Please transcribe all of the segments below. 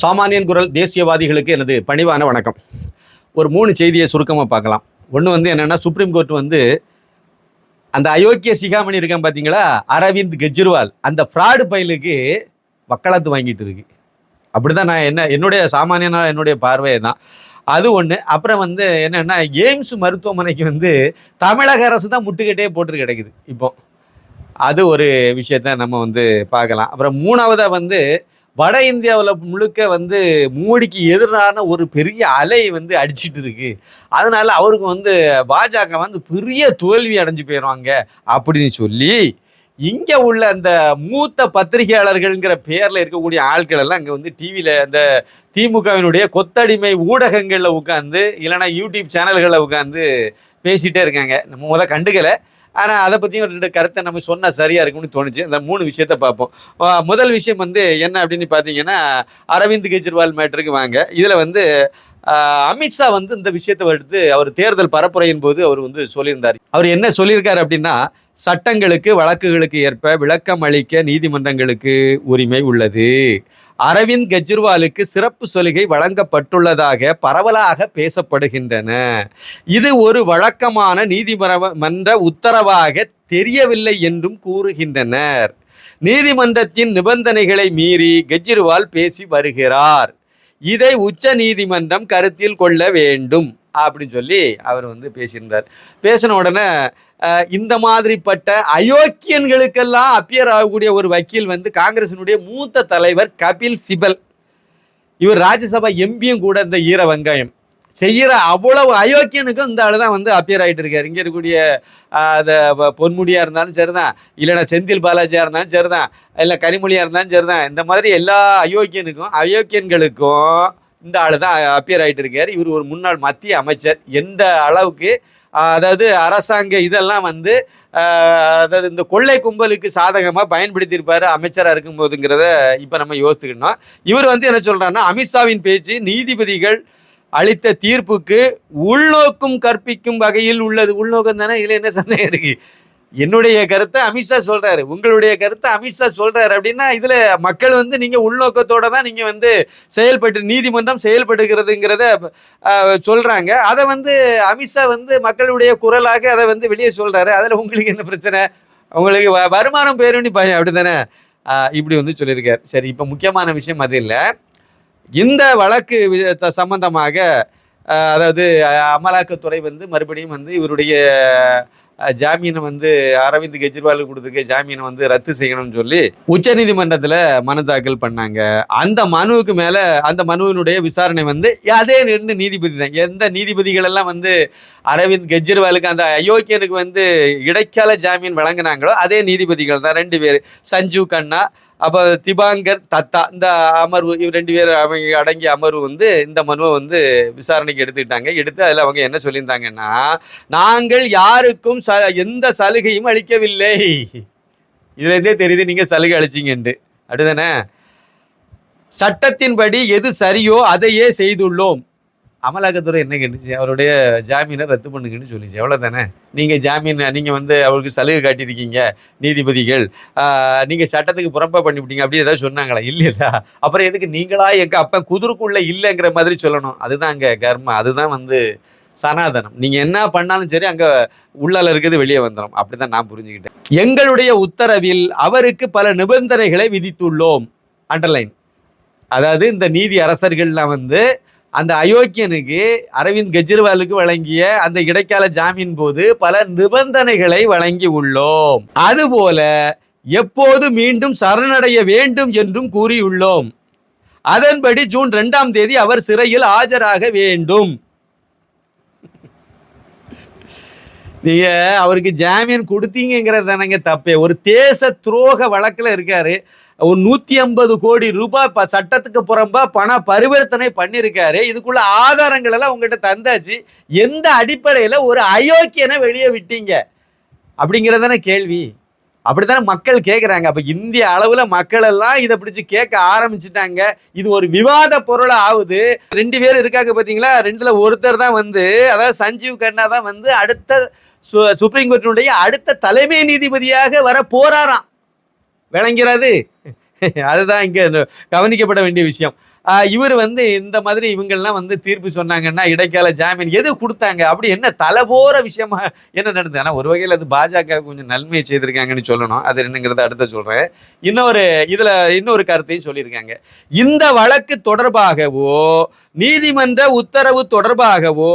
சாமானியன் குரல் தேசியவாதிகளுக்கு எனது பணிவான வணக்கம். ஒரு மூணு செய்தியை சுருக்கமாக பார்க்கலாம். ஒன்று வந்து என்னென்னா சுப்ரீம் கோர்ட் வந்து அந்த அயோக்கிய சிகாமணி இருக்கான் பார்த்தீங்களா அரவிந்த் கெஜ்ரிவால் அந்த ஃப்ராடு பயிலுக்கு வக்களாத்து வாங்கிட்டு இருக்கு. அப்படிதான் நான் என்ன என்னுடைய சாமானியனா என்னுடைய பார்வையை தான் அது ஒன்று அப்புறம் வந்து என்னென்னா எய்ம்ஸ் மருத்துவமனைக்கு வந்து தமிழக அரசு தான் முட்டுக்கட்டே போட்டு கிடக்குது. இப்போ அது ஒரு விஷயத்த நம்ம வந்து பார்க்கலாம். அப்புறம் மூணாவதாக வந்து வட இந்தியாவில் முழுக்க வந்து மோடிக்கு எதிரான ஒரு பெரிய அலை வந்து அடிச்சிட்டு இருக்கு. அதனால அவருக்கு வந்து பாஜக வந்து பெரிய தோல்வி அடைஞ்சு போயிடுவாங்க அப்படின்னு சொல்லி இங்கே உள்ள அந்த மூத்த பத்திரிகையாளர்கள்ங்கிற பேரில் இருக்கக்கூடிய ஆட்கள் எல்லாம் அங்கே வந்து டிவியில் அந்த திமுகவினுடைய கொத்தடிமை ஊடகங்களில் உட்காந்து இல்லைன்னா யூடியூப் சேனல்களில் உட்காந்து பேசிகிட்டே இருக்காங்க. நம்ம முதல்ல கண்டுக்கலை. ஆனால் அதை பற்றியும் ரெண்டு கருத்தை நம்ம சொன்னால் சரியாக இருக்கும்னு தோணுச்சு. அந்த மூணு விஷயத்த பார்ப்போம். முதல் விஷயம் வந்து என்ன அப்படின்னு பார்த்தீங்கன்னா அரவிந்த் கெஜ்ரிவால் மேட்டருக்கு வாங்க. இதில் வந்து அமித்ஷா வந்து இந்த விஷயத்தை எடுத்து அவர் தேர்தல் பரப்புரையின் போது அவர் வந்து சொல்லியிருந்தார். அவர் என்ன சொல்லியிருக்காரு அப்படின்னா சட்டங்களுக்கு வழக்குகளுக்கு ஏற்ப விளக்கம் அளிக்க நீதிமன்றங்களுக்கு உரிமை உள்ளது. அரவிந்த் கெஜ்ரிவாலுக்கு சிறப்பு சலுகை வழங்கப்பட்டுள்ளதாக பரவலாக பேசப்படுகின்றன. இது ஒரு வழக்கமான நீதிமன்ற மன்ற உத்தரவாக தெரியவில்லை என்றும் கூறுகின்றனர். நீதிமன்றத்தின் நிபந்தனைகளை மீறி கெஜ்ரிவால் பேசி வருகிறார். இதை உச்ச நீதிமன்றம் கருத்தில் கொள்ள வேண்டும். அப்படின்னு சொல்லி அவர் வந்து பேசியிருந்தார். பேசின உடனே இந்த மாதிரிப்பட்ட அயோக்கியன்களுக்கெல்லாம் அப்பியர் ஆகக்கூடிய ஒரு வக்கீல் வந்து காங்கிரசினுடைய மூத்த தலைவர் கபில் சிபல். இவர் ராஜ்யசபா எம்பியும் கூட இந்த ஈர வெங்காயம். செய்கிற அவ்வளவு அயோக்கியனுக்கும் இந்த ஆளு தான் வந்து அப்பியர் ஆகிட்டு இருக்கார். இங்கே இருக்கக்கூடிய அந்த பொன்முடியாக இருந்தாலும் சரிதான். இல்லைன்னா செந்தில் பாலாஜியாக இருந்தாலும் சரிதான். இல்லை கனிமொழியாக இருந்தாலும் சரிதான். இந்த மாதிரி எல்லா அயோக்கியனுக்கும் அயோக்கியன்களுக்கும் இந்த ஆள் தான் அப்பியர் ஆகிட்டு இருக்கார். இவர் ஒரு முன்னாள் மத்திய அமைச்சர். எந்த அளவுக்கு அதாவது அரசாங்க இதெல்லாம் வந்து அதாவது இந்த கொள்ளை கும்பலுக்கு சாதகமாக பயன்படுத்தியிருப்பார் அமைச்சராக இருக்கும்போதுங்கிறத இப்போ நம்ம யோசித்துக்கணும் இவர் வந்து என்ன சொல்கிறாருன்னா அமித்ஷாவின் பேச்சு நீதிபதிகள் அளித்த தீர்ப்புக்கு உள்நோக்கும் கற்பிக்கும் வகையில் உள்ளது. உள்நோக்கம் தானே? இதில் என்ன சந்தேகம் இருக்குது என்னுடைய கருத்தை அமித்ஷா சொல்றாரு. உங்களுடைய கருத்தை அமித்ஷா சொல்றாரு. அப்படின்னா இதுல மக்கள் வந்து நீங்க உள்நோக்கத்தோட தான் நீங்க வந்து செயல்பட்டு நீதிமன்றம் செயல்படுகிறதுங்கிறத சொல்றாங்க. அதை வந்து அமித்ஷா வந்து மக்களுடைய குரலாக அதை வந்து வெளியே சொல்றாரு. அதுல உங்களுக்கு என்ன பிரச்சனை? உங்களுக்கு வ- வருமானம் பேருன்னு பயம் அப்படிதானே தானே இப்படி வந்து சொல்லியிருக்காரு. சரி இப்போ முக்கியமான விஷயம் அது இல்லை. இந்த வழக்கு சம்பந்தமாக அதாவது அமலாக்கத்துறை வந்து மறுபடியும் வந்து இவருடைய ஜாமீனை வந்து அரவிந்த் கெஜ்ரிவாலுக்கு கொடுத்துருக்க ஜாமீனை வந்து ரத்து செய்யணும்னு சொல்லி உச்சநீதிமன்றத்தில் மனு தாக்கல் பண்ணாங்க. அந்த மனுவுக்கு மேலே அந்த மனுவினுடைய விசாரணை வந்து அதே ரெண்டு நீதிபதி தான். எந்த நீதிபதிகள் எல்லாம் வந்து அரவிந்த் கெஜ்ரிவாலுக்கு அந்த அயோக்கியனுக்கு வந்து இடைக்கால ஜாமீன் வழங்கினாங்களோ அதே நீதிபதிகள் தான். ரெண்டு பேர் சஞ்சீவ் கண்ணா அப்போ திபாங்கர் தத்தா இந்த அமர்வு இவர் ரெண்டு பேர் அவங்க அடங்கிய அமர்வு வந்து இந்த மனுவை வந்து விசாரணைக்கு எடுத்துக்கிட்டாங்க. எடுத்து அதில் அவங்க என்ன சொல்லியிருந்தாங்கன்னா நாங்கள் யாருக்கும் ச எந்த சலுகையும் அளிக்கவில்லை. இதுலேருந்தே தெரியுது நீங்கள் சலுகை அளிச்சிங்கண்டு அப்படிதானே? சட்டத்தின்படி எது சரியோ அதையே செய்துள்ளோம். அமலாக்கத்துறை என்ன கேட்டுச்சு? அவருடைய ஜாமீனை ரத்து பண்ணுங்கன்னு சொல்லிச்சு. எவ்வளோ தானே நீங்கள் ஜாமீன் நீங்கள் வந்து அவருக்கு சலுகை காட்டியிருக்கீங்க நீதிபதிகள். நீங்கள் சட்டத்துக்கு புறம்பாக பண்ணிவிட்டீங்க அப்படி ஏதாவது சொன்னாங்களா? இல்லையா அப்புறம் எதுக்கு நீங்களா எங்கள் அப்பா குதிருக்குள்ளே இல்லைங்கிற மாதிரி சொல்லணும். அதுதான் அங்கே கர்மம் அதுதான் வந்து சனாதனம். நீங்கள் என்ன பண்ணாலும் சரி அங்கே உள்ளால இருக்கிறது வெளியே வந்துடும் அப்படி தான் நான் புரிஞ்சுக்கிட்டேன். எங்களுடைய உத்தரவில் அவருக்கு பல நிபந்தனைகளை விதித்துள்ளோம். அண்டர்லைன் அதாவது இந்த நீதி அரசர்கள்லாம் வந்து அந்த அயோக்கியனுக்கு அரவிந்த் கெஜ்ரிவாலுக்கு வழங்கிய அந்த இடைக்கால ஜாமீன் போது பல நிபந்தனைகளை வழங்கி உள்ளோம். அதுபோல எப்போது மீண்டும் சரணடைய வேண்டும் என்றும் கூறியுள்ளோம். அதன்படி ஜூன் ரெண்டாம் தேதி அவர் சிறையில் ஆஜராக வேண்டும். நீங்க அவருக்கு ஜாமீன் கொடுத்தீங்கிறது தானங்க தப்பே. ஒரு தேச துரோக வழக்கில் இருக்காரு. ஒரு நூத்தி ஐம்பது கோடி ரூபாய் ப- சட்டத்துக்கு புறம்பா பண பரிவர்த்தனை பண்ணியிருக்காரு. இதுக்குள்ள ஆதாரங்கள் எல்லாம் உங்ககிட்ட தந்தாச்சு. எந்த அடிப்படையில ஒரு அயோக்கியனை வெளியே விட்டீங்க? அப்படிங்கிறதான கேள்வி. அப்படித்தானே மக்கள் கேட்குறாங்க அப்போ இந்திய அளவில் மக்கள் எல்லாம் இதை பிடிச்சி கேட்க ஆரம்பிச்சிட்டாங்க. இது ஒரு விவாத பொருளாக ஆகுது. ரெண்டு பேர் இருக்காங்க பார்த்தீங்களா ரெண்டில் ஒருத்தர் தான் வந்து அதாவது சஞ்சீவ் கண்ணா தான் வந்து அடுத்த சு- சுப்ரீம் கோர்ட்டினுடைய அடுத்த தலைமை நீதிபதியாக வர போராறான் விளங்கிறது அதுதான் இங்கே கவனிக்கப்பட வேண்டிய விஷயம். இவர் வந்து இந்த மாதிரி இவங்கெல்லாம் வந்து தீர்ப்பு சொன்னாங்கன்னா இடைக்கால ஜாமீன் எது கொடுத்தாங்க? அப்படி என்ன தலை போகிற விஷயமா என்ன நடந்தது? ஆனால் ஒரு வகையில் அது பாஜக கொஞ்சம் நன்மையை செய்திருக்காங்கன்னு சொல்லணும். அது என்னங்கிறத அடுத்த சொல்கிறேன் இன்னொரு இதில் இன்னொரு கருத்தையும் சொல்லியிருக்காங்க. இந்த வழக்கு தொடர்பாகவோ நீதிமன்ற உத்தரவு தொடர்பாகவோ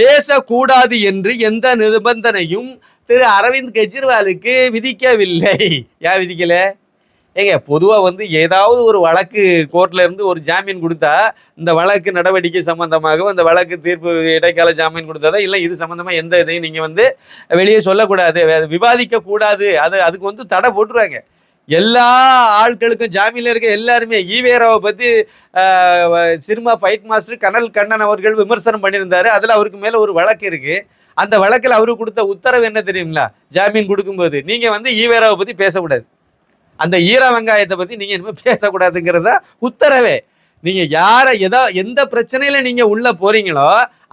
பேசக்கூடாது என்று எந்த நிபந்தனையும் திரு. அரவிந்த் கெஜ்ரிவாலுக்கு விதிக்கவில்லை. ஏன் விதிக்கலை? ஏங்க பொதுவாக வந்து ஏதாவது ஒரு வழக்கு கோர்ட்ல இருந்து ஒரு ஜாமீன் கொடுத்தா இந்த வழக்கு நடவடிக்கை சம்பந்தமாகவும் அந்த வழக்கு தீர்ப்பு இடைக்கால ஜாமீன் கொடுத்ததா இல்லை இது சம்பந்தமா எந்த இதையும் நீங்கள் வந்து வெளியே சொல்லக்கூடாது விவாதிக்க கூடாது அது அதுக்கு வந்து தடை போட்டுருவாங்க. எல்லா ஆட்களுக்கும் ஜாமீனில் இருக்க எல்லாருமே ஈவேராவை பற்றி சினிமா ஃபைட் மாஸ்டர் கனல் கண்ணன் அவர்கள் விமர்சனம் பண்ணியிருந்தாரு. அதில் அவருக்கு மேலே ஒரு வழக்கு இருக்குது அந்த வழக்கில் அவருக்கு கொடுத்த உத்தரவு என்ன தெரியுங்களா? ஜாமீன் கொடுக்கும்போது. நீங்கள் வந்து ஈவேராவை பற்றி பேசக்கூடாது. அந்த ஈர வெங்காயத்தை பற்றி நீங்கள் இனிமேல் பேசக்கூடாதுங்கிறத உத்தரவே. நீங்கள் யாரை எதோ எந்த பிரச்சனையில் நீங்கள் உள்ளே போறீங்களோ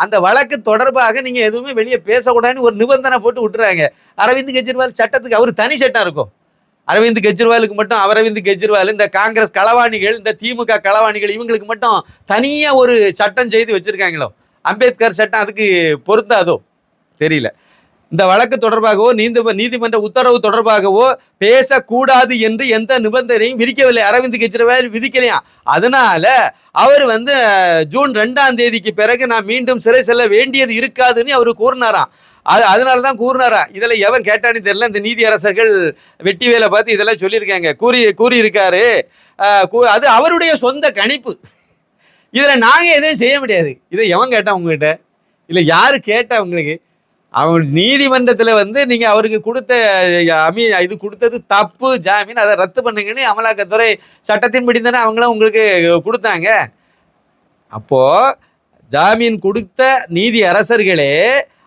அந்த வழக்கு தொடர்பாக நீங்கள் எதுவுமே வெளியே பேசக்கூடாதுன்னு ஒரு நிபந்தனை போட்டு விட்டுறாங்க. அரவிந்த் கெஜ்ரிவால் சட்டத்துக்கு அவர் தனி சட்டம் இருக்கும். அரவிந்த் கெஜ்ரிவாலுக்கு மட்டும் அரவிந்த் கெஜ்ரிவால் இந்த காங்கிரஸ் களவாணிகள் இந்த திமுக களவாணிகள் இவங்களுக்கு மட்டும் தனியாக ஒரு சட்டம் செய்து வச்சுருக்காங்களோ? அம்பேத்கர் சட்டம் அதுக்கு பொருந்தாதோ? தெரியல. இந்த வழக்கு தொடர்பாகவோ நீதி நீதிமன்ற உத்தரவு தொடர்பாகவோ பேசக்கூடாது என்று எந்த நிபந்தனையும் விதிக்கவில்லை. அரவிந்த் கெஜ்ரிவால் விதிக்கலையா? அதனால அவர் வந்து ஜூன் ரெண்டாம் தேதிக்கு பிறகு நான் மீண்டும் சிறை செல்ல வேண்டியது இருக்காதுன்னு அவர் கூறினாராம் அது அதனால தான் கூறினாரா? இதில் எவன் கேட்டான்னு தெரியல. இந்த நீதியரசர்கள் வெட்டி வேலை பார்த்து இதெல்லாம் சொல்லியிருக்காங்க. கூறி கூறியிருக்காரு. கூ- அது அவருடைய சொந்த கணிப்பு. இதில் நாங்கள் எதுவும் செய்ய முடியாது. இதை எவன் கேட்டான் உங்ககிட்ட? இல்லை யார் கேட்டா உங்களுக்கு? அவங்க நீதிமன்றத்தில் வந்து நீங்கள் அவருக்கு கொடுத்த அமி இது கொடுத்தது தப்பு ஜாமீன் அதை ரத்து பண்ணுங்கன்னு அமலாக்கத்துறை சட்டத்தின்படி தானே அவங்களும் உங்களுக்கு கொடுத்தாங்க. அப்போது ஜாமீன் கொடுத்த நீதி அரசர்களே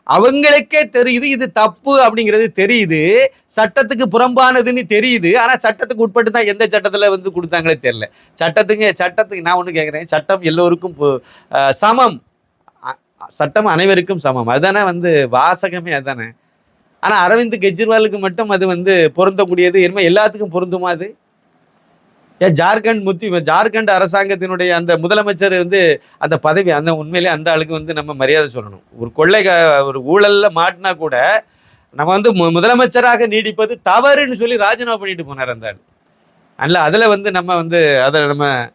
அவங்களுக்கே தெரியுது இது தப்பு அப்படிங்கிறது தெரியுது சட்டத்துக்கு புறம்பானதுன்னு தெரியுது ஆனால் சட்டத்துக்கு உட்பட்டு தான் எந்த சட்டத்தில் வந்து கொடுத்தாங்களே தெரில சட்டத்துக்கு சட்டத்துக்கு நான் ஒன்று கேட்குறேன் சட்டம் எல்லோருக்கும் சமம். சட்டம் அனைவருக்கும் சமம். அதுதானே வந்து வாசகமே அதுதானே? ஆனால் அரவிந்த் கெஜ்ரிவாலுக்கு மட்டும் அது வந்து பொருந்தக்கூடியது. இனிமேல் எல்லாத்துக்கும் பொருந்துமா அது? ஏன் ஜார்க்கண்ட் முத்தி ஜார்க்கண்ட் அரசாங்கத்தினுடைய அந்த முதலமைச்சர் வந்து அந்த பதவி அந்த உண்மையிலே அந்த ஆளுக்கு வந்து நம்ம மரியாதை சொல்லணும். ஒரு கொள்ளை ஒரு ஊழலில் மாட்டினா கூட நம்ம வந்து மு- முதலமைச்சராக நீடிப்பது தவறுன்னு சொல்லி ராஜினாமா பண்ணிட்டு போனார் அந்த ஆள். அல்ல அதில் வந்து நம்ம வந்து அதை நம்ம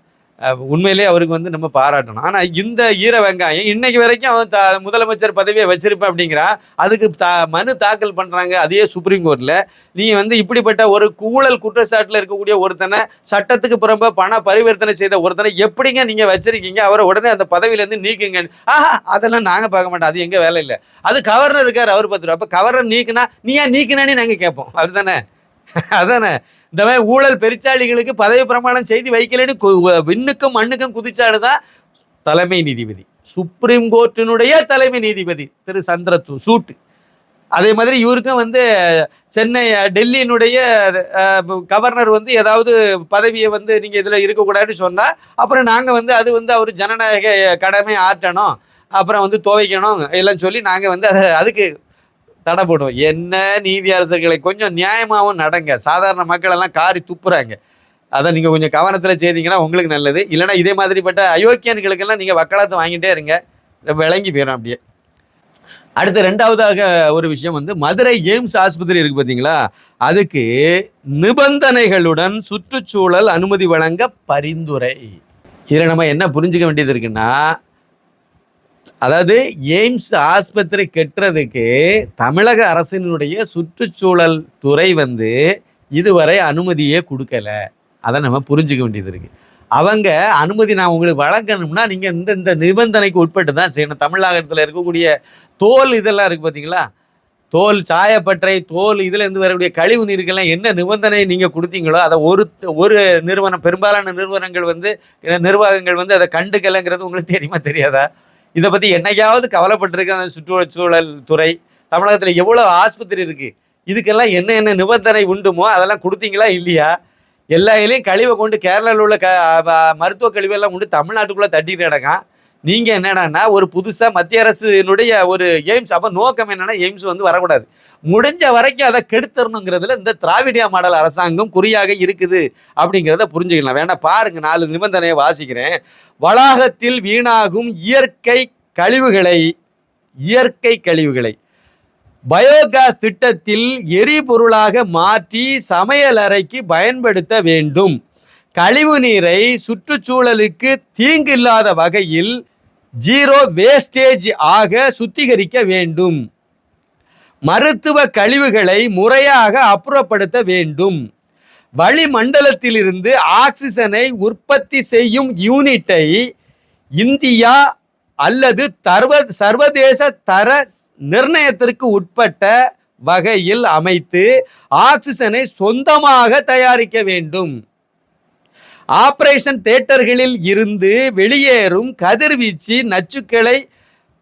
உண்மையிலே அவருக்கு வந்து நம்ம பாராட்டணும். ஆனால் இந்த ஈர வெங்காயம் இன்னைக்கு வரைக்கும் அவன் த முதலமைச்சர் பதவியை வச்சிருப்பேன் அப்படிங்கிறா. அதுக்கு தா மனு தாக்கல் பண்ணுறாங்க அதே சுப்ரீம் கோர்ட்டில் நீங்கள் வந்து இப்படிப்பட்ட ஒரு கூழல் குற்றச்சாட்டில் இருக்கக்கூடிய ஒருத்தனை சட்டத்துக்கு புறம்ப பண பரிவர்த்தனை செய்த ஒருத்தனை எப்படிங்க நீங்கள் வச்சிருக்கீங்க? அவரை உடனே அந்த பதவியிலேருந்து நீக்குங்க ஆஹா அதெல்லாம் நாங்கள் பார்க்க மாட்டோம். அது எங்கள் வேலை இல்லை. அது கவர்னர் இருக்கார் அவர் பார்த்துருவோம் அப்போ கவர்னர் நீக்குனா நீ ஏன் நீக்கினானே நாங்கள் கேட்போம். அப்படிதானே அதானே? இந்த மாதிரி ஊழல் பெருச்சாளிகளுக்கு பதவி பிரமாணம் செய்து வைக்கலன்னு கு- விண்ணுக்கும் மண்ணுக்கும் குதிச்சாடு தான் தலைமை நீதிபதி. சுப்ரீம் கோர்ட்டினுடைய தலைமை நீதிபதி திரு சந்திரத்து சூட்டு. அதே மாதிரி இவருக்கும் வந்து சென்னை டெல்லியினுடைய கவர்னர் வந்து ஏதாவது பதவியை வந்து நீங்கள் இதில் இருக்கக்கூடாதுன்னு சொன்னால் அப்புறம் நாங்கள் வந்து அது வந்து அவர் ஜனநாயக கடமை ஆற்றணும் அப்புறம் வந்து துவைக்கணும் எல்லாம் சொல்லி நாங்கள் வந்து அதை அதுக்கு தடை போடுவோம். என்ன நீதி அரசர்களை கொஞ்சம் நியாயமாகவும் நடங்க. சாதாரண மக்கள் எல்லாம் காரி துப்புறாங்க. அதை நீங்கள் கொஞ்சம் கவனத்தில் செய்தீங்கன்னா உங்களுக்கு நல்லது. இல்லைன்னா இதே மாதிரிப்பட்ட அயோக்கியன்களுக்கெல்லாம் நீங்கள் வக்காலத்தை வாங்கிட்டே இருங்க. விளங்கி போயிடும் அப்படியே. அடுத்து ரெண்டாவதாக ஒரு விஷயம் வந்து மதுரை எய்ம்ஸ் ஆஸ்பத்திரி இருக்கு பார்த்தீங்களா அதுக்கு நிபந்தனைகளுடன் சுற்றுச்சூழல் அனுமதி வழங்க பரிந்துரை. இதில் நம்ம என்ன புரிஞ்சுக்க வேண்டியது இருக்குன்னா அதாவது எய்ம்ஸ் ஆஸ்பத்திரி கட்டுறதுக்கு தமிழக அரசினுடைய சுற்றுச்சூழல் துறை வந்து இதுவரை அனுமதியே கொடுக்கல. அதை நம்ம புரிஞ்சுக்க வேண்டியது இருக்கு. அவங்க அனுமதி நான் உங்களுக்கு வழங்கணும்னா நீங்கள் இந்த இந்த நிபந்தனைக்கு உட்பட்டு தான் செய்யணும். தமிழகத்தில் இருக்கக்கூடிய தோல் இதெல்லாம் இருக்குது பார்த்தீங்களா தோல் சாயப்பட்டறை தோல் இதுலேருந்து வரக்கூடிய கழிவு நீருக்கெல்லாம் என்ன நிபந்தனை நீங்கள் கொடுத்தீங்களோ அதை ஒரு ஒரு நிறுவனம் பெரும்பாலான நிறுவனங்கள் வந்து நிர்வாகங்கள் வந்து அதை கண்டுக்கலைங்கிறது உங்களுக்கு தெரியுமா தெரியாதா? இதை பற்றி என்னைக்காவது கவலைப்பட்டிருக்க அந்த சுற்றுச்சூழல் துறை தமிழகத்தில் எவ்வளோ ஆஸ்பத்திரி இருக்குது இதுக்கெல்லாம் என்ன என்ன நிபந்தனை உண்டுமோ அதெல்லாம் கொடுத்தீங்களா இல்லையா? எல்லா இதுலேயும் கழிவை கொண்டு கேரளாவில் உள்ள க மருத்துவ கழிவெல்லாம் கொண்டு தமிழ்நாட்டுக்குள்ளே தட்டிட்டு கிடக்கான். நீங்க என்னடான்னா ஒரு புதுசா மத்திய அரசினுடைய ஒரு எய்ம்ஸ் அப்ப நோக்கம் என்னன்னா எய்ம்ஸ் வந்து வரக்கூடாது. முடிஞ்ச வரைக்கும் அதை கெடுத்தரணுங்கிறதுல இந்த திராவிடியா மாடல் அரசாங்கம் குறியாக இருக்குது அப்படிங்கிறத புரிஞ்சுக்கலாம். வேணா பாருங்க நாலு நிபந்தனையை வாசிக்கிறேன். வளாகத்தில் வீணாகும் இயற்கை கழிவுகளை இயற்கை கழிவுகளை பயோகாஸ் திட்டத்தில் எரிபொருளாக மாற்றி சமையல் அறைக்கு பயன்படுத்த வேண்டும். கழிவு நீரை சுற்றுச்சூழலுக்கு தீங்கில்லாத வகையில் ஜீரோ வேஸ்டேஜ் ஆக சுத்திகரிக்க வேண்டும். மருத்துவ கழிவுகளை முறையாக அப்புறப்படுத்த வேண்டும். வளிமண்டலத்திலிருந்து ஆக்சிஜனை உற்பத்தி செய்யும் யூனிட்டை இந்தியா அல்லது தர்வ சர்வதேச தர நிர்ணயத்திற்கு உட்பட்ட வகையில் அமைத்து ஆக்சிஜனை சொந்தமாக தயாரிக்க வேண்டும். ஆபரேஷன் தேட்டர்களில் இருந்து வெளியேறும் கதிர்வீச்சு நச்சுக்களை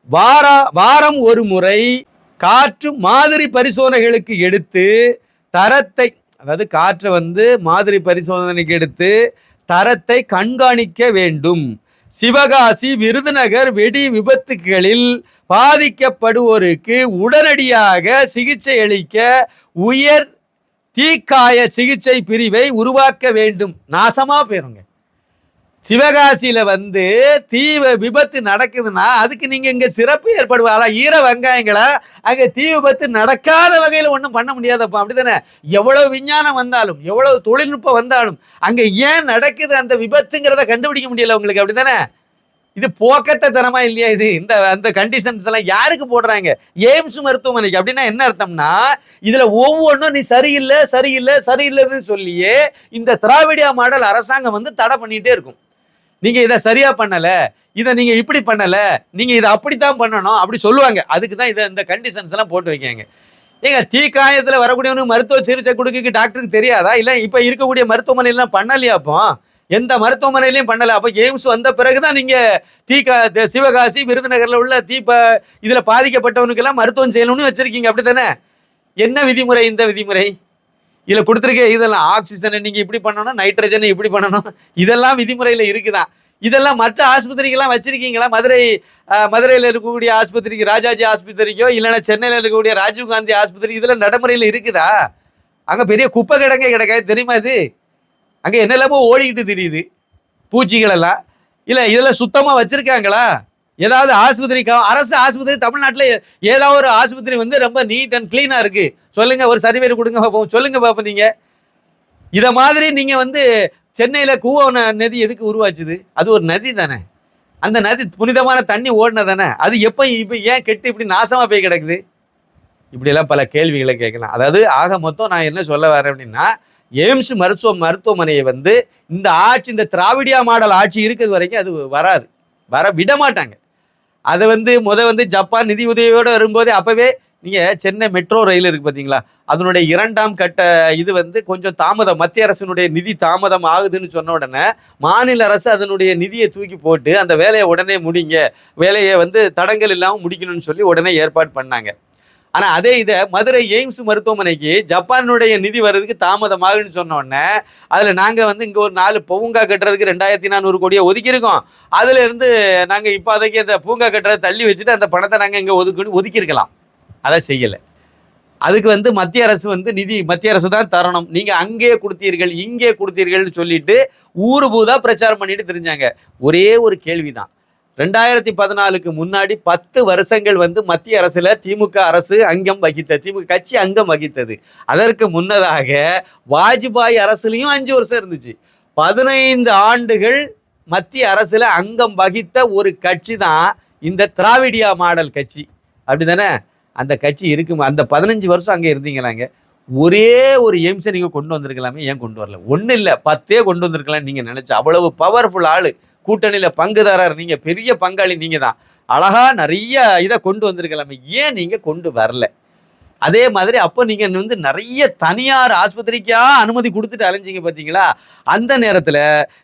வாரா வாரம் ஒரு முறை காற்று மாதிரி பரிசோதனைகளுக்கு எடுத்து தரத்தை அதாவது காற்றை வந்து மாதிரி பரிசோதனைக்கு எடுத்து தரத்தை கண்காணிக்க வேண்டும். சிவகாசி விருதுநகர் வெடி விபத்துகளில் பாதிக்கப்படுவோருக்கு உடனடியாக சிகிச்சை அளிக்க உயர் தீக்காய சிகிச்சை பிரிவை உருவாக்க வேண்டும். நாசமாக போயிருங்க. சிவகாசியில் வந்து தீ விபத்து நடக்குதுன்னா அதுக்கு நீங்கள் இங்கே சிறப்பு ஏற்படுவாங்களா ஈர வெங்காயங்களை அங்கே தீ விபத்து நடக்காத வகையில் ஒன்றும் பண்ண முடியாதப்பா. அப்படிதானே? எவ்வளோ விஞ்ஞானம் வந்தாலும் எவ்வளோ தொழில்நுட்பம் வந்தாலும் அங்கே ஏன் நடக்குது அந்த விபத்துங்கிறத கண்டுபிடிக்க முடியல உங்களுக்கு. அப்படி தானே இது போக்கத்த தனமா இல்லையா இது? இந்த அந்த கண்டிஷன்ஸ் எல்லாம் யாருக்கு போடுறாங்க? எய்ம்ஸ் மருத்துவமனைக்கு. அப்படின்னா என்ன அர்த்தம்னா இதுல ஒவ்வொன்றும் நீ சரியில்லை சரியில்லை சரியில்லைன்னு சொல்லியே இந்த திராவிடியா மாடல் அரசாங்கம் வந்து தடை பண்ணிட்டே இருக்கும். நீங்க இதை சரியா பண்ணல இதை நீங்க இப்படி பண்ணல நீங்க இதை அப்படித்தான் பண்ணணும் அப்படி சொல்லுவாங்க. அதுக்கு தான் இதை இந்த கண்டிஷன்ஸ் எல்லாம் போட்டு வைக்காங்க ஏங்க தீக்காயத்தில் வரக்கூடியவனுக்கு மருத்துவ சிகிச்சை கொடுக்க டாக்டருக்கு தெரியாதா? இல்லை இப்போ இருக்கக்கூடிய மருத்துவமனையெல்லாம் பண்ணலையா அப்போ? எந்த மருத்துவமனையிலையும் பண்ணலை. அப்போ எய்ம்ஸ் வந்த பிறகுதான் நீங்கள் தீ கா சிவகாசி விருதுநகரில் உள்ள தீப இதில் பாதிக்கப்பட்டவனுக்கெல்லாம் மருத்துவம் செய்யணும்னு வச்சுருக்கீங்க. அப்படி தானே என்ன விதிமுறை இந்த விதிமுறை? இதில் கொடுத்துருக்க இதெல்லாம் ஆக்சிஜனை நீங்கள் இப்படி பண்ணணும் நைட்ரஜனை இப்படி பண்ணணும். இதெல்லாம் விதிமுறையில் இருக்குதான் இதெல்லாம் மற்ற ஆஸ்பத்திரிக்கெல்லாம் வச்சுருக்கீங்களா? மதுரை மதுரையில் இருக்கக்கூடிய ஆஸ்பத்திரிக்கு ராஜாஜி ஆஸ்பத்திரிக்கோ இல்லைன்னா சென்னையில் இருக்கக்கூடிய ராஜீவ் காந்தி ஆஸ்பத்திரி இதெல்லாம் நடைமுறையில் இருக்குதா? அங்கே பெரிய குப்பை கிடங்க கிடக்காது. தெரியுமா இது? அங்கே என்னெல்லாமோ ஓடிக்கிட்டு தெரியுது. பூச்சிகள் எல்லாம் இதெல்லாம் சுத்தமாக வச்சுருக்காங்களா? ஏதாவது ஆஸ்பத்திரிக்கா அரசு ஆஸ்பத்திரி தமிழ்நாட்டில் ஏதாவது ஒரு ஆஸ்பத்திரி வந்து ரொம்ப நீட் அண்ட் க்ளீனாக இருக்கு. சொல்லுங்கள் ஒரு சர்வேர் கொடுங்க பார்ப்போம் சொல்லுங்கள் பார்ப்போம் நீங்கள் இதை மாதிரி நீங்கள் வந்து சென்னையில் கூவன நதி எதுக்கு உருவாச்சுது? அது ஒரு நதி தானே. அந்த நதி புனிதமான தண்ணி ஓடின தானே. அது எப்போ இப்போ ஏன் கெட்டு இப்படி நாசமாக போய் கிடக்குது? இப்படியெல்லாம் பல கேள்விகளை கேட்கலாம். அதாவது ஆக மொத்தம் நான் என்ன சொல்ல வரேன் அப்படின்னா எய்ம்ஸ் மருத்துவ மருத்துவமனையை வந்து இந்த ஆட்சி இந்த திராவிடியா மாடல் ஆட்சி இருக்கிறது வரைக்கும் அது வராது. வர விட மாட்டாங்க அதை வந்து முத வந்து ஜப்பான் நிதி உதவியோடு வரும்போதே அப்போவே நீங்கள் சென்னை மெட்ரோ ரயில் இருக்குது பார்த்தீங்களா அதனுடைய இரண்டாம் கட்ட இது வந்து கொஞ்சம் தாமதம். மத்திய அரசினுடைய நிதி தாமதம் ஆகுதுன்னு சொன்ன உடனே மாநில அரசு அதனுடைய நிதியை தூக்கி போட்டு அந்த வேலையை உடனே முடிங்க. வேலையை வந்து தடங்கள் இல்லாமல் முடிக்கணும்னு சொல்லி உடனே ஏற்பாடு பண்ணாங்க. ஆனால் அதே இதை மதுரை எய்ம்ஸ் மருத்துவமனைக்கு ஜப்பானுடைய நிதி வர்றதுக்கு தாமதமாகுன்னு சொன்னோடனே அதில் நாங்கள் வந்து இங்கே ஒரு நாலு பூங்கா கட்டுறதுக்கு ரெண்டாயிரத்தி நானூறு கோடியை ஒதுக்கியிருக்கோம். அதில் இருந்து நாங்கள் இப்போதைக்கு அந்த பூங்கா கட்டுறதை தள்ளி வச்சுட்டு அந்த பணத்தை நாங்கள் இங்கே ஒதுக்கி ஒதுக்கியிருக்கலாம். அதை செய்யலை. அதுக்கு வந்து மத்திய அரசு வந்து நிதி மத்திய அரசு தான் தரணும். நீங்கள் அங்கேயே கொடுத்தீர்கள் இங்கே கொடுத்தீர்கள்னு சொல்லிட்டு ஊரு பூதா பிரச்சாரம் பண்ணிட்டு தெரிஞ்சாங்க. ஒரே ஒரு கேள்வி தான் ரெண்டாயிரத்தி பதினாலுக்கு முன்னாடி பத்து வருஷங்கள் வந்து மத்திய அரசில் திமுக அரசு அங்கம் வகித்த திமுக கட்சி அங்கம் வகித்தது. அதற்கு முன்னதாக வாஜ்பாய் அரசுலையும் அஞ்சு வருஷம் இருந்துச்சு. பதினைந்து ஆண்டுகள் மத்திய அரசில் அங்கம் வகித்த ஒரு கட்சி தான் இந்த திராவிடியா மாடல் கட்சி. அப்படி தானே அந்த கட்சி இருக்கும் அந்த பதினஞ்சு வருஷம் அங்கே இருந்தீங்களாங்க. ஒரே ஒரு எய்ம்ஸை நீங்கள் கொண்டு வந்திருக்கலாமே ஏன் கொண்டு வரல? ஒன்றும் இல்லை. பத்தே கொண்டு வந்திருக்கலாம் நீங்கள் நினச்சி அவ்வளவு பவர்ஃபுல் ஆள். கூட்டணியில் பங்குதாரர் நீங்கள் பெரிய பங்காளி நீங்கள் தான் அழகாக நிறைய இதை கொண்டு வந்திருக்கலாமே. ஏன் நீங்கள் கொண்டு வரல? அதே மாதிரி அப்போ நீங்கள் வந்து நிறைய தனியார் ஆஸ்பத்திரிக்கா அனுமதி கொடுத்துட்டு அலைஞ்சிங்க பார்த்தீங்களா அந்த நேரத்தில்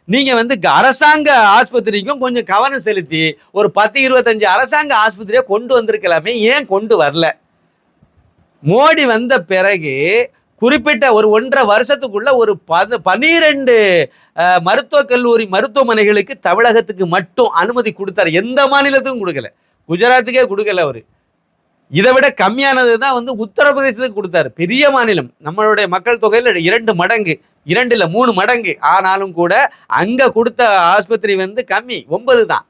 நீங்கள் வந்து க- அரசாங்க ஆஸ்பத்திரிக்கும் கொஞ்சம் கவனம் செலுத்தி ஒரு பத்து இருபத்தஞ்சு அரசாங்க ஆஸ்பத்திரியை கொண்டு வந்திருக்கலாமே. ஏன் கொண்டு வரல? மோடி வந்த பிறகு குறிப்பிட்ட ஒரு ஒன்றரை வருஷத்துக்குள்ள ஒரு பத பனிரெண்டு மருத்துவக் கல்லூரி மருத்துவமனைகளுக்கு தமிழகத்துக்கு மட்டும் அனுமதி கொடுத்தாரு. எந்த மாநிலத்துக்கும் கொடுக்கல. குஜராத்துக்கே கொடுக்கல அவர். இதை விட கம்மியானது தான் வந்து உத்தரப்பிரதேசத்துக்கு கொடுத்தாரு. பெரிய மாநிலம். நம்மளுடைய மக்கள் தொகையில் இரண்டு மடங்கு இரண்டு இல்லை மூணு மடங்கு. ஆனாலும் கூட அங்கே கொடுத்த ஆஸ்பத்திரி வந்து கம்மி ஒன்பது தான்.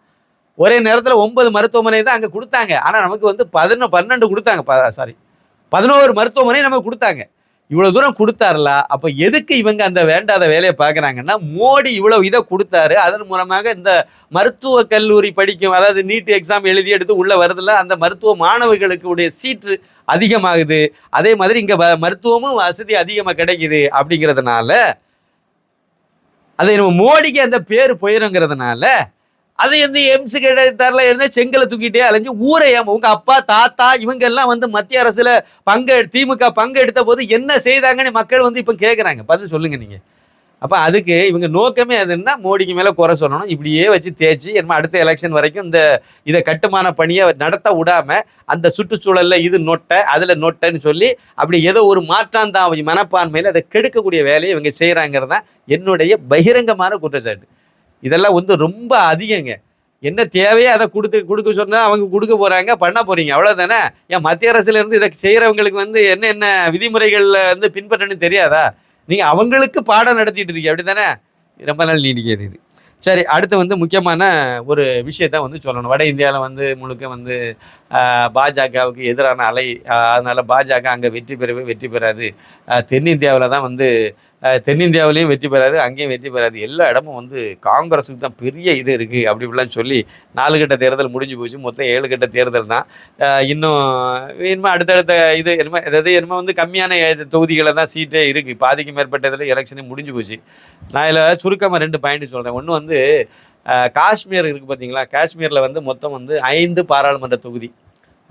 ஒரே நேரத்தில் ஒன்பது மருத்துவமனை தான் அங்கே கொடுத்தாங்க. ஆனால் நமக்கு வந்து பதினொன்று பன்னெண்டு கொடுத்தாங்க. சாரி பதினோரு மருத்துவமனை நமக்கு கொடுத்தாங்க. இவ்வளோ தூரம் கொடுத்தாருல அப்போ எதுக்கு இவங்க அந்த வேண்டாத வேலையை பார்க்குறாங்கன்னா மோடி இவ்வளோ இதை கொடுத்தாரு அதன் மூலமாக இந்த மருத்துவ கல்லூரி படிக்கும் அதாவது நீட் எக்ஸாம் எழுதி எடுத்து உள்ளே வருதுல அந்த மருத்துவ மாணவர்களுக்கு உடைய சீட்டு அதிகமாகுது. அதே மாதிரி இங்கே மருத்துவமும் வசதி அதிகமாக கிடைக்குது அப்படிங்கிறதுனால அதை நம்ம மோடிக்கு அந்த பேர் போயிருங்கிறதுனால அதை வந்து எம்சி தரல இருந்தால் செங்கலை தூக்கிட்டே அலைஞ்சு ஊரை ஏமா உங்கள் அப்பா தாத்தா இவங்க எல்லாம் வந்து மத்திய அரசில் பங்கு திமுக பங்கு எடுத்த போது என்ன செய்தாங்கன்னு மக்கள் வந்து இப்போ கேட்குறாங்க பார்த்து சொல்லுங்க நீங்கள் அப்போ அதுக்கு இவங்க நோக்கமே அதுன்னா மோடிக்கு மேலே குறை சொல்லணும். இப்படியே வச்சு தேய்ச்சி என்ன அடுத்த எலெக்ஷன் வரைக்கும் இந்த இதை கட்டுமான பணியை நடத்த விடாமல் அந்த சுற்றுச்சூழலில் இது நொட்டை அதில் நொட்டைன்னு சொல்லி அப்படி ஏதோ ஒரு மாற்றாந்தாவை மனப்பான்மையில் அதை கெடுக்கக்கூடிய வேலையை இவங்க செய்கிறாங்கிறது தான் என்னுடைய பகிரங்கமான குற்றச்சாட்டு. இதெல்லாம் வந்து ரொம்ப அதிகங்க. என்ன தேவையோ அதை கொடுத்து கொடுக்க சொன்னால் அவங்க கொடுக்க போகிறாங்க பண்ண போகிறீங்க அவ்வளோதானே ஏன் மத்திய அரசுலேருந்து இதை செய்கிறவங்களுக்கு வந்து என்ன என்ன விதிமுறைகளில் வந்து பின்பற்றணும்னு தெரியாதா? நீங்கள் அவங்களுக்கு பாடம் நடத்திட்டு இருக்கீங்க. அப்படி தானே ரொம்ப நாள் நீடிக்கிறது இது. சரி அடுத்து வந்து முக்கியமான ஒரு விஷயத்த வந்து சொல்லணும். வட இந்தியாவில் வந்து முழுக்க வந்து பாஜகவுக்கு எதிரான அலை அதனால் பாஜக அங்கே வெற்றி பெறவே வெற்றி பெறாது. தென்னிந்தியாவில் தான் வந்து தென்னிந்தியாவிலையும் வெற்றி பெறாது அங்கேயும் வெற்றி பெறாது. எல்லா இடமும் வந்து காங்கிரஸுக்கு தான் பெரிய இது இருக்குது அப்படி இப்படிலாம் சொல்லி நாலு கட்ட தேர்தல் முடிஞ்சு போச்சு. மொத்தம் ஏழு கட்ட தேர்தல் தான். இன்னும் இனிமேல் அடுத்தடுத்த இது என்னமோ அதாவது என்னமோ வந்து கம்மியான தொகுதிகளை தான் சீட்டே இருக்குது பாதிக்கு மேற்பட்ட இதில் எலெக்ஷனே முடிஞ்சு போச்சு. நான் இதில் சுருக்கமாக ரெண்டு பாயிண்ட் சொல்கிறேன் ஒன்று வந்து காஷ்மீர் இருக்குது பார்த்தீங்களா காஷ்மீரில் வந்து மொத்தம் வந்து ஐந்து பாராளுமன்ற தொகுதி.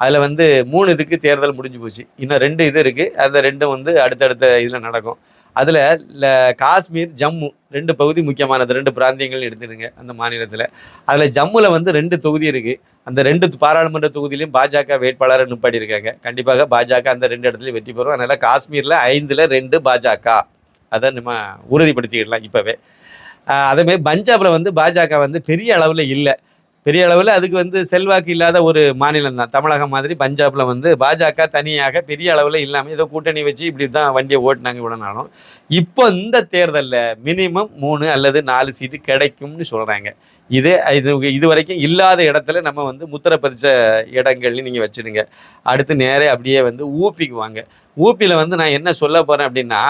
அதில் வந்து மூணு இதுக்கு தேர்தல் முடிஞ்சு போச்சு. இன்னும் ரெண்டு இது இருக்குது அந்த ரெண்டும் வந்து அடுத்தடுத்த இதில் நடக்கும். அதில் காஷ்மீர் ஜம்மு ரெண்டு பகுதி முக்கியமானது. ரெண்டு பிராந்தியங்கள் எடுத்துடுங்க அந்த மாநிலத்தில். அதில் ஜம்முவில் வந்து ரெண்டு தொகுதி இருக்குது அந்த ரெண்டு பாராளுமன்ற தொகுதியிலையும் பாஜக வேட்பாளரை நிப்பாடி இருக்காங்க. கண்டிப்பாக பாஜக அந்த ரெண்டு இடத்துலையும் வெற்றி பெறும். அதனால் காஷ்மீரில் ஐந்தில் ரெண்டு பாஜக. அதை நம்ம உறுதிப்படுத்திக்கிடலாம் இப்போவே. அதேமாதிரி பஞ்சாபில் வந்து பாஜக வந்து பெரிய அளவில் இல்லை. பெரிய அளவில் அதுக்கு வந்து செல்வாக்கு இல்லாத ஒரு மாநிலம் தான். தமிழகம் மாதிரி பஞ்சாபில் வந்து பாஜக தனியாக பெரிய அளவில் இல்லாமல் ஏதோ கூட்டணி வச்சு இப்படி தான் வண்டியை ஓட்டினாங்க இவ்வளோனாலும் இப்போ இந்த தேர்தலில் மினிமம் மூணு அல்லது நாலு சீட்டு கிடைக்கும்னு சொல்கிறாங்க இது இது இது வரைக்கும் இல்லாத இடத்துல நம்ம வந்து முத்திரை பதிச்ச இடங்கள்னு நீங்கள் வச்சுடுங்க. அடுத்து நேரே அப்படியே வந்து ஊப்பிக்கு வாங்க. ஊப்பியில் வந்து நான் என்ன சொல்ல போகிறேன் அப்படின்னா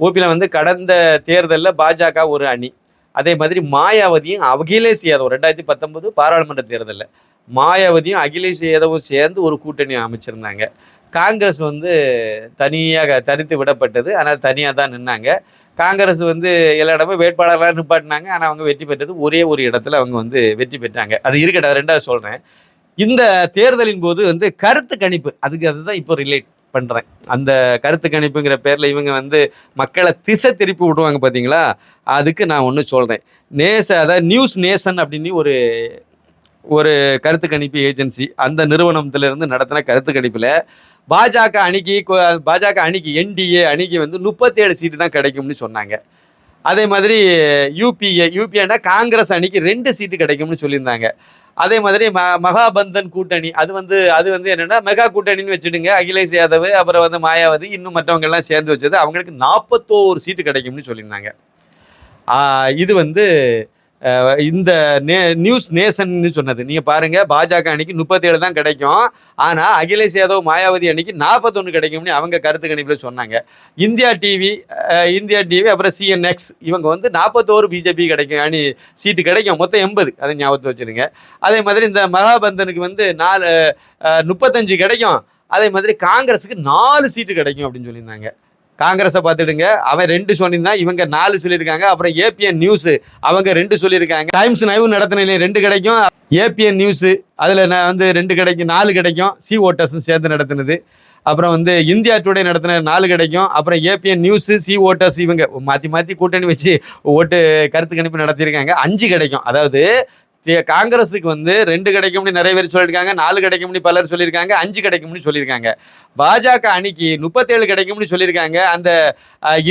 ஊப்பியில் வந்து கடந்த தேர்தலில் பாஜக ஒரு அணி. அதே மாதிரி மாயாவதியும் அகிலேஷ் யாதவ் ரெண்டாயிரத்தி பத்தொன்பது பாராளுமன்ற தேர்தலில். மாயாவதியும் அகிலேஷ் யாதவும் சேர்ந்து ஒரு கூட்டணி அமைச்சிருந்தாங்க. காங்கிரஸ் வந்து தனியாக தனித்து விடப்பட்டது. ஆனால் தனியாக தான் நின்னாங்க. காங்கிரஸ் வந்து எல்லா இடமும் வேட்பாளர்களாக நிப்பாட்டினாங்க. ஆனால் அவங்க வெற்றி பெற்றது ஒரே ஒரு இடத்துல அவங்க வந்து வெற்றி பெற்றாங்க. அது இருக்கட்டும் ரெண்டாவது சொல்கிறேன் இந்த தேர்தலின் போது வந்து கருத்து கணிப்பு அதுக்கு அதுதான் இப்போ ரிலேட் பண்ணுறேன் அந்த கருத்து கணிப்புங்கிற பேரில் இவங்க வந்து மக்களை திசை திருப்பி விடுவாங்க பார்த்தீங்களா அதுக்கு நான் ஒன்று சொல்கிறேன் நேச அதாவது நியூஸ் நேசன் அப்படின்னு ஒரு ஒரு கருத்து கணிப்பு ஏஜென்சி அந்த நிறுவனத்திலிருந்து நடத்தின கருத்து கணிப்பில் பாஜக அணிக்கு பாஜக அணிக்கு என்டிஏ அணிக்கு வந்து முப்பத்தேழு சீட்டு தான் கிடைக்கும்னு சொன்னாங்க. அதே மாதிரி யூபிஏ யூபிஏனா காங்கிரஸ் அணிக்கு ரெண்டு சீட்டு கிடைக்கும்னு சொல்லியிருந்தாங்க. அதே மாதிரி ம மகாபந்தன் கூட்டணி. அது வந்து அது வந்து என்னென்னா மெகா கூட்டணின்னு வச்சுடுங்க. அகிலேஷ் யாதவ் அப்புறம் வந்து மாயாவதி இன்னும் மற்றவங்க எல்லாம் சேர்ந்து வச்சது. அவங்களுக்கு நாற்பத்தோரு சீட்டு கிடைக்கும்னு சொல்லியிருந்தாங்க. இது வந்து இந்த நே நியூஸ் நேசன்னு சொன்னது. நீங்கள் பாருங்கள் பாஜக அன்னைக்கு முப்பத்தேழு தான் கிடைக்கும். ஆனால் அகிலேஷ் யாதவ் மாயாவதி அன்னைக்கு நாற்பத்தொன்று கிடைக்கும்னு அவங்க கருத்து கணிப்பில் சொன்னாங்க. இந்தியா டிவி இந்தியா டிவி அப்புறம் சிஎன்எக்ஸ் இவங்க வந்து நாற்பத்தோரு பிஜேபி கிடைக்கும். அணி சீட்டு கிடைக்கும். மொத்தம் எண்பது. அதை ஞாபகத்தை வச்சுருங்க. அதே மாதிரி இந்த மகாபந்தனுக்கு வந்து நாலு முப்பத்தஞ்சு கிடைக்கும். அதே மாதிரி காங்கிரஸுக்கு நாலு சீட்டு கிடைக்கும் அப்படின்னு சொல்லியிருந்தாங்க. காங்கிரஸை பார்த்துடுங்க. அவன் ரெண்டு சொல்லியிருந்தான் இவங்க நாலு சொல்லியிருக்காங்க. அப்புறம் ஏபிஎன் நியூஸ் அவங்க ரெண்டு சொல்லியிருக்காங்க. டைம்ஸ் நைவு நடத்தின ரெண்டு கிடைக்கும். ஏபிஎன் நியூஸு அதில் நான் வந்து ரெண்டு கிடைக்கும் நாலு கிடைக்கும். சி ஓட்டர்ஸும் சேர்ந்து நடத்தினது. அப்புறம் வந்து இந்தியா டுடே நடத்தின நாலு கிடைக்கும். அப்புறம் ஏபிஎன் நியூஸு சி ஓட்டர்ஸ் இவங்க மாற்றி மாற்றி கூட்டணி வச்சு ஓட்டு கருத்து கணிப்பு நடத்தியிருக்காங்க. அஞ்சு கிடைக்கும். அதாவது காங்கிரஸுக்கு வந்து ரெண்டு கிடைக்கும்னு நிறைய பேர் சொல்லியிருக்காங்க நாலு கிடைக்கும்னு பலர் சொல்லியிருக்காங்க அஞ்சு கிடைக்கும்னு சொல்லியிருக்காங்க. பாஜக அணிக்கு முப்பத்தேழு கிடைக்கும்னு சொல்லியிருக்காங்க. அந்த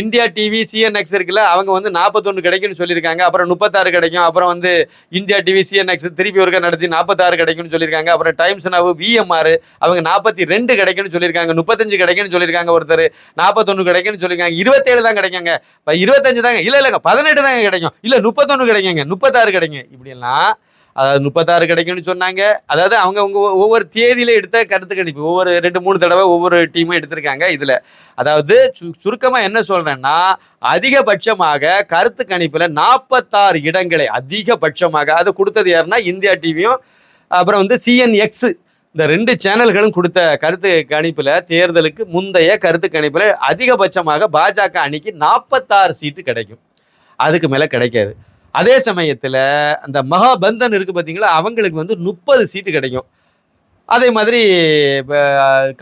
இந்தியா டிவி சிஎன்எக்ஸ் இருக்குல்ல அவங்க வந்து நாற்பத்தொன்று கிடைக்கும்னு சொல்லியிருக்காங்க. அப்புறம் முப்பத்தாறு கிடைக்கும். அப்புறம் வந்து இந்தியா டிவி சிஎன்எக்ஸ் திருப்பி ஒருக்க நடத்தி நாற்பத்தாறு கிடைக்கும்னு சொல்லியிருக்காங்க. அப்புறம் டைம்ஸ் நவ் விஎம்ஆர் அவங்க நாற்பத்தி ரெண்டு கிடைக்கும்னு சொல்லியிருக்காங்க. முப்பத்தஞ்சு கிடைக்கும்னு சொல்லியிருக்காங்க ஒருத்தர். நாற்பத்தொன்று கிடைக்கும்னு சொல்லியிருக்காங்க. இருபத்தேழு தான் கிடைக்குங்க. இப்போ இருபத்தஞ்சு தாங்க. இல்லை இல்லைங்க. பதினெட்டு தாங்க கிடைக்கும். இல்லை முப்பத்தொன்று கிடைக்குங்க. முப்பத்தாறு கிடைக்கும் இப்படியெல்லாம் அதாவது முப்பத்தாறு கிடைக்கும்னு சொன்னாங்க. அதாவது அவங்க அவங்க ஒவ்வொரு தேதியில எடுத்த கருத்து கணிப்பு ஒவ்வொரு ரெண்டு மூணு தடவை ஒவ்வொரு டீமும் எடுத்திருக்காங்க இதில். அதாவது சு சுருக்கமாக என்ன சொல்கிறேன்னா அதிகபட்சமாக கருத்து கணிப்பில் நாற்பத்தாறு இடங்களை அதிகபட்சமாக அது கொடுத்தது யாருன்னா இந்தியா டிவியும் அப்புறம் வந்து சிஎன்எக்ஸ் இந்த ரெண்டு சேனல்களும் கொடுத்த கருத்து கணிப்பில் தேர்தலுக்கு முந்தைய கருத்து கணிப்பில் அதிகபட்சமாக பாஜக அணிக்கு நாற்பத்தாறு சீட்டு கிடைக்கும். அதுக்கு மேலே கிடைக்காது. அதே சமயத்தில் அந்த மகாபந்தன் இருக்குது பார்த்தீங்களா அவங்களுக்கு வந்து முப்பது சீட்டு கிடைக்கும். அதே மாதிரி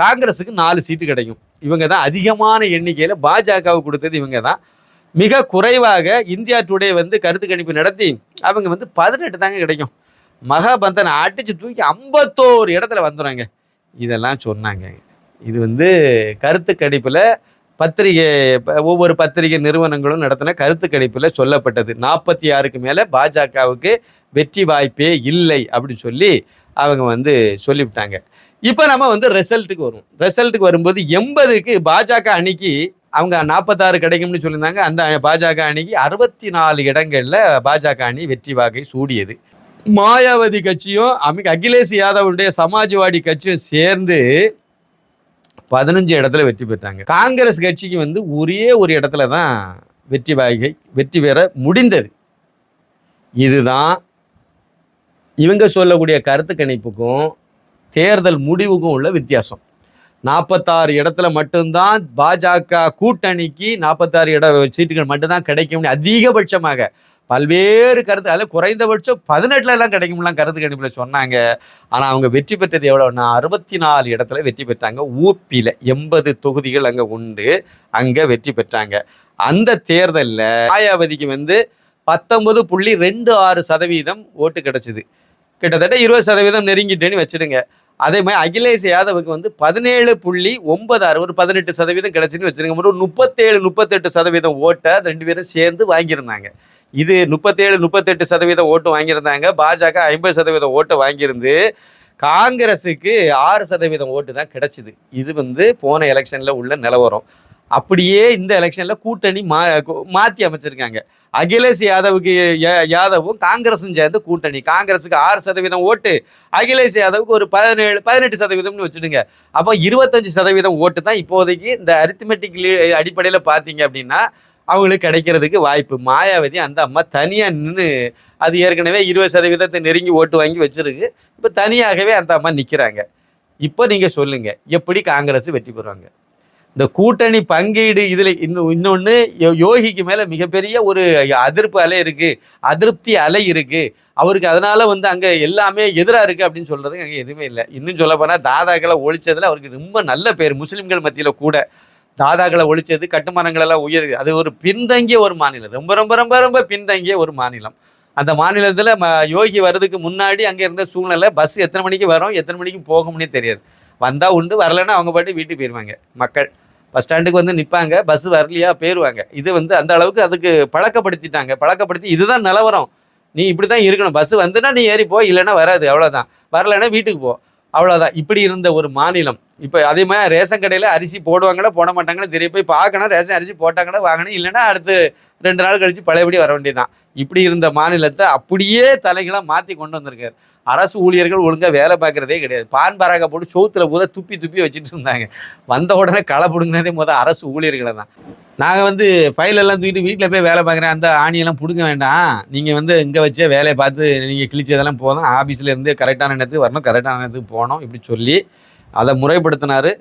காங்கிரஸுக்கு நாலு சீட்டு கிடைக்கும். இவங்க தான் அதிகமான எண்ணிக்கையில் பாஜகவுக்கு கொடுத்தது இவங்க தான் மிக குறைவாக இந்தியா டுடே வந்து கருத்து கணிப்பு நடத்தி அவங்க வந்து பதினெட்டு தாங்க கிடைக்கும். மகாபந்தனை அடித்து தூக்கி ஐம்பத்தோரு இடத்துல வந்துடுறாங்க இதெல்லாம் சொன்னாங்க. இது வந்து கருத்து கணிப்பில் பத்திரிகை ஒவ்வொரு பத்திரிகை நிறுவனங்களும் நடத்தின கருத்து கணிப்பில் சொல்லப்பட்டது. நாற்பத்தி ஆறுக்கு மேலே பாஜகவுக்கு வெற்றி வாய்ப்பே இல்லை அப்படின்னு சொல்லி அவங்க வந்து சொல்லிவிட்டாங்க. இப்போ நம்ம வந்து ரிசல்ட்டுக்கு வரும் ரிசல்ட்டுக்கு வரும்போது எண்பதுக்கு பாஜக அணிக்கு அவங்க நாற்பத்தாறு கிடைக்கும்னு சொல்லியிருந்தாங்க. அந்த பாஜக அணிக்கு அறுபத்தி நாலு இடங்களில் பாஜக அணி வெற்றி வாகை சூடியது. மாயாவதி கட்சியும் அமி அகிலேஷ் யாதவுடைய சமாஜ்வாடி கட்சியும் சேர்ந்து பதினஞ்சு இடத்துல வெற்றி பெற்றாங்க. காங்கிரஸ் கட்சிக்கு வந்து ஒரே ஒரு இடத்துல தான் வெற்றி வாகை வெற்றி பெற முடிந்தது. இதுதான் இவங்க சொல்லக்கூடிய கருத்து கணிப்புக்கும் தேர்தல் முடிவுக்கும் உள்ள வித்தியாசம். நாற்பத்தாறு இடத்துல மட்டும்தான் பாஜக கூட்டணிக்கு நாற்பத்தாறு இட சீட்டுகள் மட்டும்தான் கிடைக்கும்னு அதிகபட்சமாக பல்வேறு கருத்து அதில் குறைந்தபட்சம் பதினெட்டுல எல்லாம் கிடைக்கும்லாம் கருத்து கணிப்பில் சொன்னாங்க. ஆனால் அவங்க வெற்றி பெற்றது எவ்வளோன்னா அறுபத்தி நாலு இடத்துல வெற்றி பெற்றாங்க. ஊப்பியில் எண்பது தொகுதிகள் அங்கே உண்டு. அங்கே வெற்றி பெற்றாங்க. அந்த தேர்தலில் மாயாவதிக்கு வந்து பத்தொன்பது புள்ளி ரெண்டு ஆறு சதவீதம் ஓட்டு கிடச்சிது. கிட்டத்தட்ட இருபது சதவீதம் நெருங்கிட்டேன்னு வச்சுடுங்க. அதே மாதிரி அகிலேஷ் யாதவுக்கு வந்து பதினேழு புள்ளி ஒன்பது ஆறு ஒரு பதினெட்டு சதவீதம் கிடச்சின்னு வச்சுருங்க ஒரு முப்பத்தேழு முப்பத்தெட்டு சதவீதம் ஓட்டை ரெண்டு பேரும் சேர்ந்து வாங்கியிருந்தாங்க. இது முப்பத்தேழு முப்பத்தெட்டு சதவீதம் ஓட்டு வாங்கியிருந்தாங்க. பாஜக ஐம்பது சதவீதம் ஓட்டு வாங்கியிருந்து காங்கிரஸுக்கு ஆறு சதவீதம் ஓட்டு தான் கிடைச்சிது. இது வந்து போன எலெக்ஷனில் உள்ள நிலவரம். அப்படியே இந்த எலெக்ஷனில் கூட்டணி மா மாற்றி அமைச்சிருக்காங்க. அகிலேஷ் யாதவுக்கு யா- யாதவும் காங்கிரஸும் சேர்ந்து கூட்டணி. காங்கிரஸுக்கு ஆறு சதவீதம் ஓட்டு அகிலேஷ் யாதவுக்கு ஒரு பதினேழு பதினெட்டு சதவீதம்னு வச்சுடுங்க. அப்போ இருபத்தஞ்சு சதவீதம் ஓட்டு தான் இப்போதைக்கு இந்த அரித்மெட்டிக் அடிப்படையில் பார்த்தீங்க அப்படின்னா அவங்களுக்கு கிடைக்கிறதுக்கு வாய்ப்பு. மாயாவதி அந்த அம்மா தனியாக நின்று அது ஏற்கனவே இருபது சதவீதத்தை நெருங்கி ஓட்டு வாங்கி வச்சிருக்கு. இப்போ தனியாகவே அந்த அம்மா நிற்கிறாங்க இப்போ நீங்கள் சொல்லுங்கள் எப்படி காங்கிரஸ் வெற்றி பெறுவாங்க? இந்த கூட்டணி பங்கீடு இதில் இன்னும் இன்னொன்று யோகிக்கு மேலே மிகப்பெரிய ஒரு அதிர்ப்பு அலை இருக்குது அதிருப்தி அலை இருக்குது அவருக்கு அதனால் வந்து அங்கே எல்லாமே எதிராக இருக்குது அப்படின்னு சொல்கிறதுக்கு அங்கே எதுவுமே இல்லை. இன்னும் சொல்ல போனால் தாதாக்களை ஒழிச்சதில் அவருக்கு ரொம்ப நல்ல பேர் முஸ்லீம்கள் மத்தியில் கூட. தாதாக்களை ஒழிச்சது கட்டுமானங்களெல்லாம் உயர் அது ஒரு பின்தங்கிய ஒரு மாநிலம். ரொம்ப ரொம்ப ரொம்ப ரொம்ப பின்தங்கிய ஒரு மாநிலம். அந்த மாநிலத்தில் ம யோகி வர்றதுக்கு முன்னாடி அங்கே இருந்த சூழ்நிலை பஸ் எத்தனை மணிக்கு வரும் எத்தனை மணிக்கு போகும்னே தெரியாது. வந்தால் உண்டு வரலைன்னா அவங்க பாட்டு வீட்டுக்கு போயிடுவாங்க மக்கள். பஸ் ஸ்டாண்டுக்கு வந்து நிற்பாங்க பஸ் வரலையா போயிடுவாங்க இது வந்து அந்த அளவுக்கு அதுக்கு பழக்கப்படுத்திட்டாங்க. பழக்கப்படுத்தி இதுதான் நிலவரம். நீ இப்படி தான் இருக்கணும். பஸ் வந்துன்னா நீ ஏறி போ இல்லைன்னா வராது அவ்வளோதான் வரலைன்னா வீட்டுக்கு போ. அவ்வளோதான் இப்படி இருந்த ஒரு மாநிலம். இப்போ அதே மாதிரி ரேஷன் கடையில் அரிசி போடுவாங்களா போட மாட்டாங்களா தெரிய போய் பார்க்கணும் ரேஷன் அரிசி போட்டாங்களா வாங்கணும் இல்லைன்னா அடுத்து ரெண்டு நாள் கழிச்சு பழையபடி வர வேண்டியதுதான். இப்படி இருந்த மாநிலத்தை அப்படியே தலைகளாக மாற்றி கொண்டு வந்திருக்காரு. அரசு ஊழியர்கள் ஒழுங்காக வேலை பார்க்குறதே கிடையாது. பான் பராக போட்டு சோத்தில் முத துப்பி துப்பி வச்சுட்டு இருந்தாங்க. வந்த உடனே களை பிடுங்கினதே முத அரசு ஊழியர்களை தான். நாங்கள் வந்து ஃபைல் எல்லாம் தூக்கிட்டு வீட்டில் போய் வேலை பார்க்குறேன். அந்த ஆணியெல்லாம் பிடுங்க வேண்டாம். நீங்கள் வந்து இங்கே வச்சே வேலையை பார்த்து நீங்கள் கிழிச்சதெல்லாம் போதும். ஆஃபீஸில் இருந்து கரெக்டான நேரத்துக்கு வரணும் கரெக்டான நேரத்துக்கு போகணும் இப்படி சொல்லி அதை முறைப்படுத்தினார்.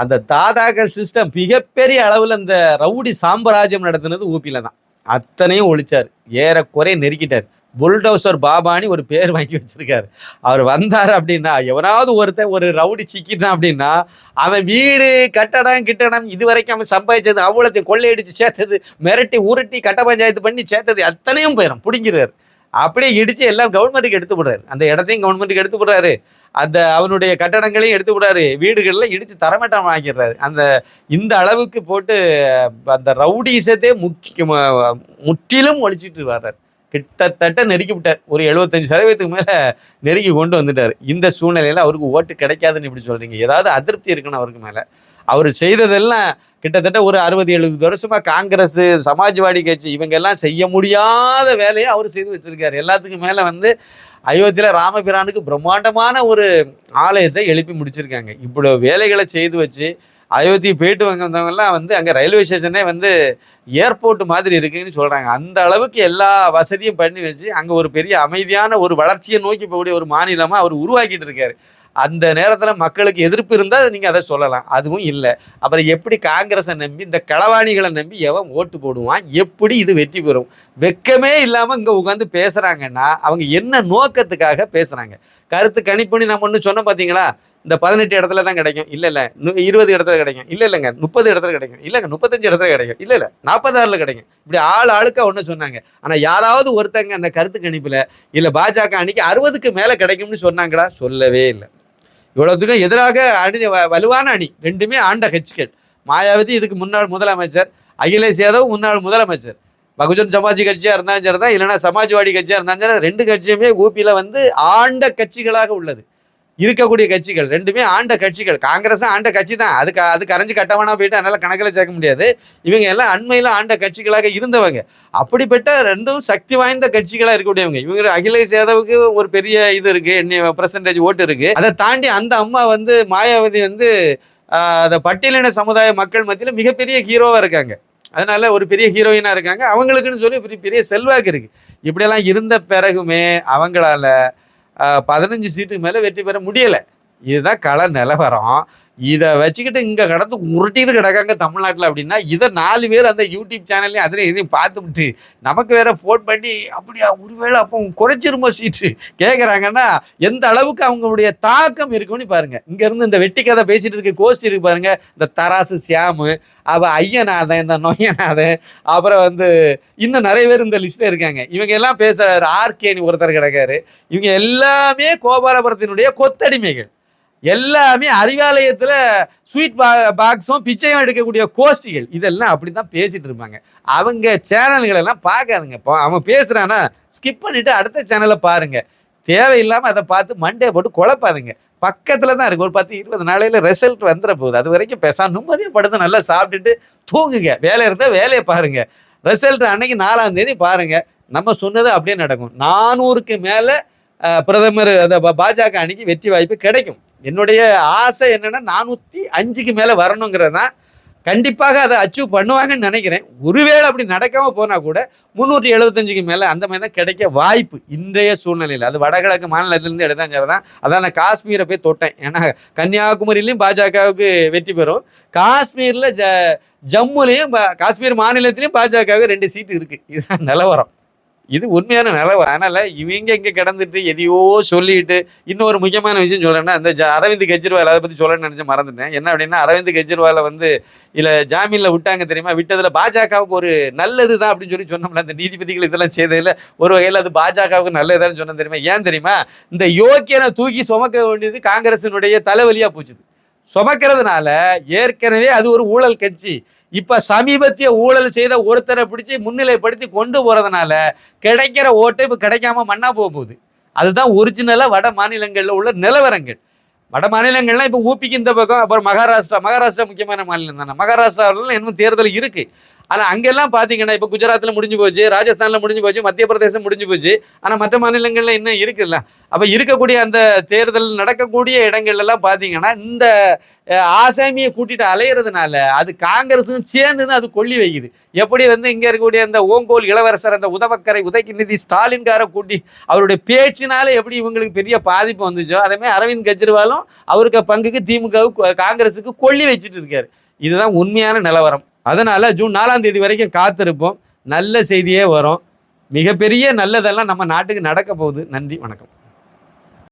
அந்த தாதாக்கள் சிஸ்டம் மிகப்பெரிய அளவில் இந்த ரவுடி சாம்பராஜ்யம் நடத்தினது ஊபியில் தான். அத்தனையும் ஒழிச்சார். ஏறக்குறைய நெருக்கிட்டார். புல்டோசர் பாபானி ஒரு பேர் வாங்கி வச்சிருக்காரு. அவர் வந்தார் அப்படின்னா எவனாவது ஒருத்தன் ஒரு ரவுடி சிக்கிட்டான் அப்படின்னா அவன் வீடு கட்டடம் கிட்டடம் இது வரைக்கும் அவன் சம்பாதிச்சது அவ்வளோத்தையும் கொள்ளையடிச்சு சேர்த்தது மிரட்டி உருட்டி கட்ட பஞ்சாயத்து பண்ணி சேர்த்தது அத்தனையும் போயிடும் பிடிங்கிறார் அப்படியே இடிச்சு எல்லாம் கவர்மெண்ட்டுக்கு எடுத்து விடுறாரு அந்த இடத்தையும் கவர்மெண்ட்டுக்கு எடுத்து விடுறாரு அந்த அவனுடைய கட்டடங்களையும் எடுத்து விடுறாரு வீடுகளில் இடிச்சு தரமட்டம் ஆக்கிடுறாரு அந்த இந்த அளவுக்கு போட்டு அந்த ரவுடிசத்தே முக்கிய முற்றிலும் ஒழிச்சிட்டு வர்றாரு. கிட்டத்தட்ட நெருக்கி விட்டார். ஒரு எழுபத்தஞ்சு சதவீதத்துக்கு மேலே நெருக்கி கொண்டு வந்துட்டார். இந்த சூழ்நிலையில் அவருக்கு ஓட்டு கிடைக்காதுன்னு இப்படி சொல்கிறீங்க ஏதாவது அதிருப்தி இருக்கணும் அவருக்கு மேலே. அவர் செய்ததெல்லாம் கிட்டத்தட்ட ஒரு அறுபது எழுபது வருஷமாக காங்கிரஸ் சமாஜ்வாடி கட்சி இவங்கெல்லாம் செய்ய முடியாத வேலையை அவர் செய்து வச்சிருக்காரு. எல்லாத்துக்கும் மேலே வந்து அயோத்தியில் ராமபிரானுக்கு பிரம்மாண்டமான ஒரு ஆலயத்தை எழுப்பி முடிச்சிருக்காங்க. இவ்வளோ வேலைகளை செய்து வச்சு அயோத்தி போயிட்டு வந்தவங்கெல்லாம் வந்து அங்கே ரயில்வே ஸ்டேஷனே வந்து ஏர்போர்ட் மாதிரி இருக்குன்னு சொல்கிறாங்க அந்த அளவுக்கு எல்லா வசதியும் பண்ணி வச்சு அங்கே ஒரு பெரிய அமைதியான ஒரு வளர்ச்சியை நோக்கி போகக்கூடிய ஒரு மாநிலமாக அவர் உருவாக்கிட்டு இருக்காரு. அந்த நேரத்தில் மக்களுக்கு எதிர்ப்பு இருந்தால் நீங்கள் அதை சொல்லலாம். அதுவும் இல்லை. அப்புறம் எப்படி காங்கிரஸை நம்பி இந்த களவாணிகளை நம்பி எவன் ஓட்டு போடுவான்? எப்படி இது வெற்றி பெறும்? வெக்கமே இல்லாமல் இங்கே உட்காந்து பேசுகிறாங்கன்னா அவங்க என்ன நோக்கத்துக்காக பேசுகிறாங்க கருத்து கணிப்புன்னு நம்ம ஒன்று சொன்னோம் பார்த்தீங்களா இந்த பதினெட்டு இடத்துல தான் கிடைக்கும். இல்லை இல்லை. இருபது இடத்துல கிடைக்கும். இல்லை இல்லைங்க. முப்பது இடத்துல கிடைக்கும். இல்லைங்க முப்பத்தஞ்சு இடத்துல கிடைக்கும். இல்லை இல்லை. நாற்பதாறில் கிடைக்கும். இப்படி ஆள் ஆளுக்கா ஒன்று சொன்னாங்க. ஆனால் யாராவது ஒருத்தங்க அந்த கருத்து கணிப்பில் இல்லை பாஜக அன்னைக்கு அறுபதுக்கு மேலே கிடைக்கும்னு சொன்னாங்களா? சொல்லவே இல்லை. இவ்வளோத்துக்கும் எதிராக அணி வ- வலுவான அணி. ரெண்டுமே ஆண்ட கட்சிகள். மாயாவதி இதுக்கு முன்னாள் முதலமைச்சர். அகிலேஷ் யாதவ் முன்னாள் முதலமைச்சர். பகுஜன் சமாஜ் கட்சியாக இருந்தாலும் சரி தான் இல்லைனா சமாஜ்வாடி கட்சியாக இருந்தாலும் சரி ரெண்டு கட்சியுமே ஊபியில் வந்து ஆண்ட கட்சிகளாக உள்ளது. இருக்கக்கூடிய கட்சிகள் ரெண்டுமே ஆண்ட கட்சிகள். காங்கிரஸும் ஆண்ட கட்சி தான் அதுக்கு அதுக்கு அரைஞ்சு கட்டவனா போயிட்டு அதனால கணக்கில் சேர்க்க முடியாது. இவங்க எல்லாம் அண்மையில் ஆண்ட கட்சிகளாக இருந்தவங்க. அப்படிப்பட்ட ரெண்டும் சக்தி வாய்ந்த கட்சிகளாக இருக்கக்கூடியவங்க. இவங்க அகிலேஷ் யாதவுக்கு ஒரு பெரிய இது இருக்கு. என்ன பர்சன்டேஜ் ஓட்டு இருக்கு. அதை தாண்டி அந்த அம்மா வந்து மாயாவதி வந்து அதை அந்த பட்டியலின சமுதாய மக்கள் மத்தியில் மிகப்பெரிய ஹீரோவாக இருக்காங்க. அதனால ஒரு பெரிய ஹீரோயினாக இருக்காங்க. அவங்களுக்குன்னு சொல்லி பெரிய பெரிய செல்வாக்கு இருக்கு. இப்படியெல்லாம் இருந்த பிறகுமே அவங்களால பதினஞ்சு சீட்டுக்கு மேலே வெற்றி பெற முடியலை. இதுதான் கள நிலவரம். இதை வச்சுக்கிட்டு இங்கே கடந்து உருட்டிட்டு கிடக்காங்க தமிழ்நாட்டில் அப்படின்னா இதை நாலு பேர் அந்த யூடியூப் சேனல்லையும் அதுலேயும் இதையும் பார்த்துவிட்டு நமக்கு வேற ஃபோன் பண்ணி அப்படியா ஒருவேளை அப்போ குறைச்சிருமோ சீட்டு? கேட்குறாங்கன்னா எந்த அளவுக்கு அவங்களுடைய தாக்கம் இருக்குன்னு பாருங்க. இங்கேருந்து இந்த வெட்டி கதை பேசிகிட்டு இருக்க கோஷ்டி இருக்கு பாருங்கள் இந்த தராசு சியாமு அவள் ஐயநாதன் இந்த நொய்யநாதன் அப்புறம் வந்து இன்னும் நிறைய பேர் இந்த லிஸ்ட்டில் இருக்காங்க. இவங்க எல்லாம் பேசுகிறார் ஆர்கேனி ஒருத்தர் கிடக்காரு. இவங்க எல்லாமே கோபாலபுரத்தினுடைய கொத்தடிமைகள். எல்லாமே அறிவாலயத்தில் ஸ்வீட் பா பாக்ஸும் பிச்சையும் எடுக்கக்கூடிய கோஷ்டிகள். இதெல்லாம் அப்படி தான் பேசிகிட்டு இருப்பாங்க. அவங்க சேனல்களெல்லாம் பார்க்காதுங்க. இப்போ அவன் பேசுகிறான்னா ஸ்கிப் பண்ணிவிட்டு அடுத்த சேனலை பாருங்கள் தேவையில்லாமல் அதை பார்த்து மண்டே போட்டு குழப்பாதுங்க. பக்கத்தில் தான் இருக்குது ஒரு பத்து இருபது நாளையில் ரிசல்ட் வந்துட போகுது. அது வரைக்கும் பேசாம நிம்மதியாக படுத்து நல்லா சாப்பிட்டுட்டு தூங்குங்க. வேலை இருந்தால் வேலையை பாருங்கள் ரிசல்ட் அன்னைக்கு நாலாம் தேதி பாருங்கள் நம்ம சொன்னது அப்படியே நடக்கும். நானூறுக்கு மேலே பிரதமர் அந்த பாஜக அன்னைக்கு வெற்றி வாய்ப்பு கிடைக்கும். என்னுடைய ஆசை என்னென்னா நானூற்றி அஞ்சுக்கு மேலே வரணுங்கிறது தான். கண்டிப்பாக அதை அச்சீவ் பண்ணுவாங்கன்னு நினைக்கிறேன். ஒருவேளை அப்படி நடக்காமல் போனால் கூட முந்நூற்றி எழுபத்தஞ்சுக்கு மேலே அந்த மாதிரி தான் கிடைக்க வாய்ப்பு இன்றைய சூழ்நிலையில். அது வடகிழக்கு மாநிலத்திலேருந்து எடுத்தாங்கிறது தான். அதான் நான் காஷ்மீரை போய் தொட்டேன். ஏன்னா கன்னியாகுமரியிலையும் பாஜகவுக்கு வெற்றி பெறும். காஷ்மீரில் ஜ ஜம்முலையும் காஷ்மீர் மாநிலத்திலையும் பாஜகவுக்கு ரெண்டு சீட்டு இருக்குது இதுதான் நிலவரம். இது உண்மையான நிலவு அதனால் இவங்க இங்கே கிடந்துட்டு எதையோ சொல்லிட்டு இன்னொரு முக்கியமான விஷயம் சொல்லணும்னா அந்த ஜ- அரவிந்த் கெஜ்ரிவால் அதை பற்றி சொல்லணும்னு நினச்சி மறந்துட்டேன். என்ன அப்படின்னா அரவிந்த் கெஜ்ரிவாலை வந்து இல்லை ஜாமீனில் விட்டாங்க தெரியுமா? விட்டதில் பாஜகவுக்கு ஒரு நல்லது தான் அப்படின்னு சொல்லி சொன்னோம்ல அந்த நீதிபதிகள் இதெல்லாம் செய்ததில் ஒரு வகையில் அது பாஜகவுக்கு நல்லதுதான்னு சொன்னது தெரியுமா? ஏன் தெரியுமா? இந்த யோக்கியனை தூக்கி சுமக்க வேண்டியது காங்கிரசினுடைய தலைவலியாக போச்சுது. சுமக்கிறதுனால ஏற்கனவே அது ஒரு ஊழல் கட்சி. இப்போ சமீபத்திய ஊழல் செய்த ஒருத்தரை பிடிச்சி முன்னிலைப்படுத்தி கொண்டு போகிறதுனால கிடைக்கிற ஓட்டு இப்போ கிடைக்காம மண்ணா போக போகுது. அதுதான் ஒரிஜினலாக வட மாநிலங்களில் உள்ள நிலவரங்கள். வட மாநிலங்கள்லாம் இப்போ ஊப்பிக்கு இந்த பக்கம் அப்புறம் மகாராஷ்டிரா. மகாராஷ்டிரா முக்கியமான மாநிலம் தானே. மகாராஷ்டிராவில் இன்னும் தேர்தல் இருக்குது ஆனால் அங்கெல்லாம் பார்த்தீங்கன்னா இப்போ குஜராத்தில் முடிஞ்சு போச்சு ராஜஸ்தானில் முடிஞ்சு போச்சு மத்திய பிரதேசம் முடிஞ்சு போச்சு. ஆனால் மற்ற மாநிலங்களில் இன்னும் இருக்குல்ல. அப்போ இருக்கக்கூடிய அந்த தேர்தல் நடக்கக்கூடிய இடங்கள்லாம் பார்த்தீங்கன்னா இந்த ஆசாமியை கூட்டிட்டு அலையிறதுனால அது காங்கிரஸும் சேர்ந்து தான் அது கொல்லி வைக்குது. எப்படி வந்து இங்கே இருக்கக்கூடிய அந்த ஓங்கோல் இளவரசர் அந்த உதவக்கரை உதயநிதி ஸ்டாலின்காரை கூட்டி அவருடைய பேச்சினால எப்படி இவங்களுக்கு பெரிய பாதிப்பு வந்துச்சோ அதேமாதிரி அரவிந்த் கெஜ்ரிவாலும் அவருக்கு பங்குக்கு திமுகவுக்கு காங்கிரஸுக்கு கொல்லி வச்சுட்டு இருக்காரு. இதுதான் உண்மையான நிலவரம். அதனால் ஜூன் நாலாம் தேதி வரைக்கும் காத்திருப்போம். நல்ல செய்தியே வரும். மிகப்பெரிய நல்லதெல்லாம் நம்ம நாட்டுக்கு நடக்க போகுது. நன்றி வணக்கம்.